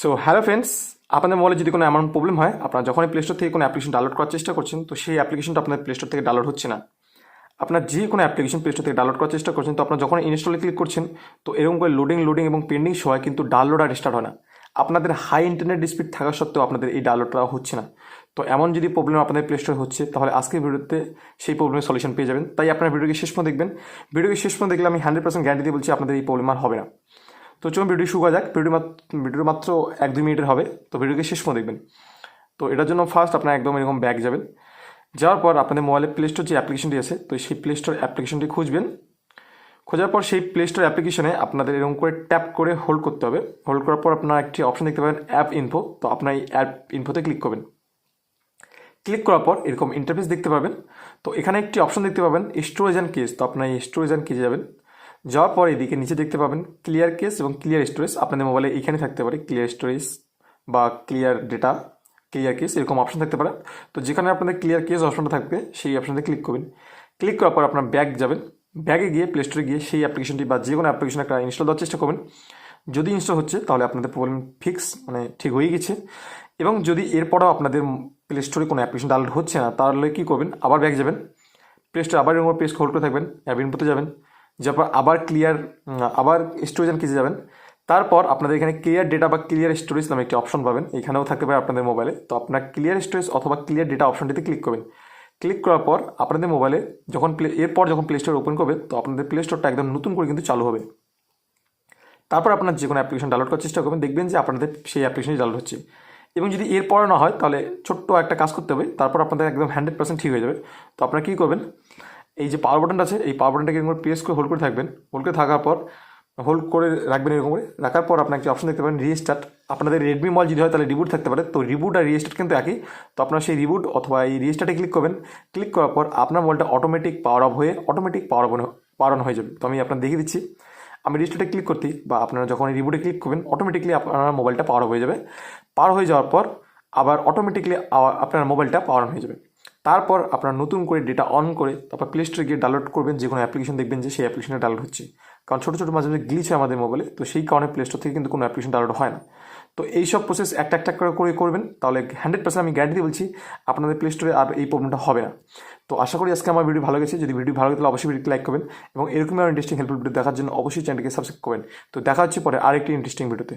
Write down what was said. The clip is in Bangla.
সো হ্যালো ফ্রেন্ডস আপনাদের মোবাইলে যদি কোনো এমন প্রবলেম হয়, আপনারা যখনই প্লে স্টোর থেকে কোনো অ্যাপ্লিকেশন ডাউনলোড করার চেষ্টা করছেন, তো সেই অ্যাপ্লিকেশনটা আপনার প্লে স্টোর থেকে ডাউনলোড হচ্ছে না। আপনার যে কোনো অ্যাপ্লিকেশন প্লে স্টোর থেকে ডাউনলোড করার চেষ্টা করছেন, তো আপনার যখন ইনস্টলে ক্লিক করছেন, তো এরকম করে লোডিং লোডিং এবং পেন্ডিং হয় কিন্তু ডাউনলোড আর স্টার্ট হয় না। আপনাদের হাই ইন্টারনেট স্পিড থাকা সত্ত্বেও আপনাদের এই ডাউনলোডটা হচ্ছে না। তো এমন যদি প্রবলেম আপনাদের প্লে স্টোরে হচ্ছে, তাহলে আজকের ভিডিওতে সেই প্রবলেমের সলিউশন পেয়ে যাবেন। তাই আপনার ভিডিওকে শেষ পর্যন্ত দেখবেন। ভিডিওকে শেষ পর্যন্ত দেখলে আমি হান্ড্রেড পার্সেন্ট গ্যারান্টি দিয়ে বলছি, আপনাদের এই প্রবলেম আর হবে না। তো চলুন ভিডিও শুরু করা যাক। ভিডিও ভিডিও মাত্র এক দুই মিনিটের হবে। তো ভিডিওকে শেষ পর্যন্ত দেখবেন। তো এটার জন্য ফার্স্ট আপনার একদম এরকম ব্যাক যাবেন। যাওয়ার পর আপনাদের মোবাইলে প্লে স্টোর যে অ্যাপ্লিকেশনটি আছে, তো সেই প্লে স্টোর অ্যাপ্লিকেশনটি খুঁজবেন। খোঁজার পর সেই প্লে স্টোর অ্যাপ্লিকেশনে আপনাদের এরকম করে ট্যাপ করে হোল্ড করতে হবে। হোল্ড করার পর আপনারা একটি অপশন দেখতে পাবেন অ্যাপ ইনফো তো আপনার এই অ্যাপ ইনফোতে ক্লিক করবেন। ক্লিক করার পর এরকম ইন্টারফেস দেখতে পাবেন। তো এখানে একটি অপশন দেখতে পাবেন স্টোরেজ অ্যান্ড কেস তো আপনার এই স্টোরেজ অ্যান্ড কেসে যাবেন। যাওয়ার পর এদিকে নিচে দেখতে পাবেন ক্লিয়ার কেস এবং ক্লিয়ার স্টোরেজ আপনাদের মোবাইলে এইখানে থাকতে পারে ক্লিয়ার স্টোরেজ বা ক্লিয়ার ডেটা ক্লিয়ার কেস এরকম অপশন থাকতে পারে। তো যেখানে আপনাদের ক্লিয়ার কেস অপশনটা থাকবে, সেই অপশনটা ক্লিক করবেন। ক্লিক করার পর আপনার ব্যাগ যাবেন। ব্যাগে গিয়ে প্লে স্টোরে গিয়ে সেই অ্যাপ্লিকেশনটি বা যে কোনো অ্যাপ্লিকেশন একটা ইনস্টল দেওয়ার চেষ্টা করবেন। যদি ইনস্টল হচ্ছে, তাহলে আপনাদের প্রবলেম ফিক্স মানে ঠিক হয়ে গেছে। এবং যদি এরপরও আপনাদের প্লে স্টোরে কোনো অ্যাপ্লিকেশন ডাউনলোড হচ্ছে না, তাহলে কী করবেন? আবার ব্যাগ যাবেন। প্লে স্টোরে আবার এরকম পেজ হোল্ড করে থাকবেন অ্যাপ ইনপুটে যাবেন। যারপর আবার ক্লিয়ার আবার স্টোরেজ কিসে যাবেন। তারপর আপনাদের এখানে ক্লিয়ার ডেটা বা ক্লিয়ার স্টোরেজ নামে একটি অপশন পাবেন। এখানেও থাকতে পারে আপনাদের মোবাইলে তো আপনার ক্লিয়ার স্টোরেজ অথবা ক্লিয়ার ডেটা অপশনটিতে ক্লিক করবেন। ক্লিক করার পর আপনাদের মোবাইলে যখন প্লে এরপর যখন প্লে স্টোর ওপেন করবে, তো আপনাদের প্লে স্টোরটা একদম নতুন করে কিন্তু চালু হবে। তারপর আপনার যে কোনো অ্যাপ্লিকেশন ডাউনলোড করার চেষ্টা করবেন। দেখবেন যে আপনাদের সেই অ্যাপ্লিকেশনটি ডাউনলোড হচ্ছে। এবং যদি এরপরে না হয়, তাহলে ছোট্ট একটা কাজ করতে হবে। তারপর আপনাদের একদম হান্ড্রেড পার্সেন্ট ঠিক হয়ে যাবে। তো আপনারা কী করবেন? এই যে পাওয়ার বাটনটা আছে, এই পাওয়ার বাটনটাকে এরকম প্রেস করে হোল্ড করে থাকবেন। হোল্ড করে থাকার পর হোল্ড করে রাখবেন এরকম করে। রাখার পর আপনার একটি অপশন দেখতে পাবেন রিস্টার্ট আপনাদের রেডমি মল যদি হয়, তাহলে রিবুট থাকতে পারে। তো রিবুট আর রিস্টার্ট কিন্তু একই। তো আপনার সেই রিবুট অথবা এই রিস্টার্টে ক্লিক করবেন। ক্লিক করার পর আপনার মোবাইলটা অটোমেটিক পাওয়ার অফ হয়ে automatic power on power on হয়ে যাবে। তো আমি আপনার দেখিয়ে দিচ্ছি। আমি রিস্টার্টে ক্লিক করতেই, বা আপনারা যখন রিবুটে ক্লিক করবেন অটোমেটিকলি আপনার মোবাইলটা পাওয়ার অফ হয়ে যাবে। পাওয়ার হয়ে যাওয়ার পর আবার অটোমেটিকলি আপনার মোবাইলটা পাওয়ার অন হয়ে যাবে। তারপর আপনার নতুন করে ডেটা অন করে তারপর প্লে স্টোরে গিয়ে ডাউনলোড করবেন, যে কোনো অ্যাপ্লিকেশন দেখবেন যে সেই অ্যাপ্লিকেশনটা ডাউনলোড হচ্ছে। কারণ ছোটো ছোটো মাঝে মাঝে গ্লিচ হয় আমাদের মোবাইলে তো সেই কারণে প্লে স্টোর থেকে কিন্তু কোনো অ্যাপ্লিকেশন ডাউনলোড হয় না। তো এইসব প্রসেস একটা একটা করে করে করবেন, তাহলে হান্ড্রেড পার্সেন্ট আমি গ্যারান্টি বলছি আপনাদের প্লে স্টোরে আর এই প্রবলেমটা হবে না। তো আশা করি আজকে আমার ভিডিও ভালো গেছে যদি ভিডিও ভালো তাহলে অবশ্যই ভিডিওকে লাইক করবেন এবং এরকমই আর ইন্টারেস্টিং হেল্পফুল ভিডিও দেখার জন্য অবশ্যই চ্যানেলকে সাবস্ক্রাইব করবেন। তো দেখা হচ্ছে পরে আরেকটি ইন্টারেস্টিং ভিডিওতে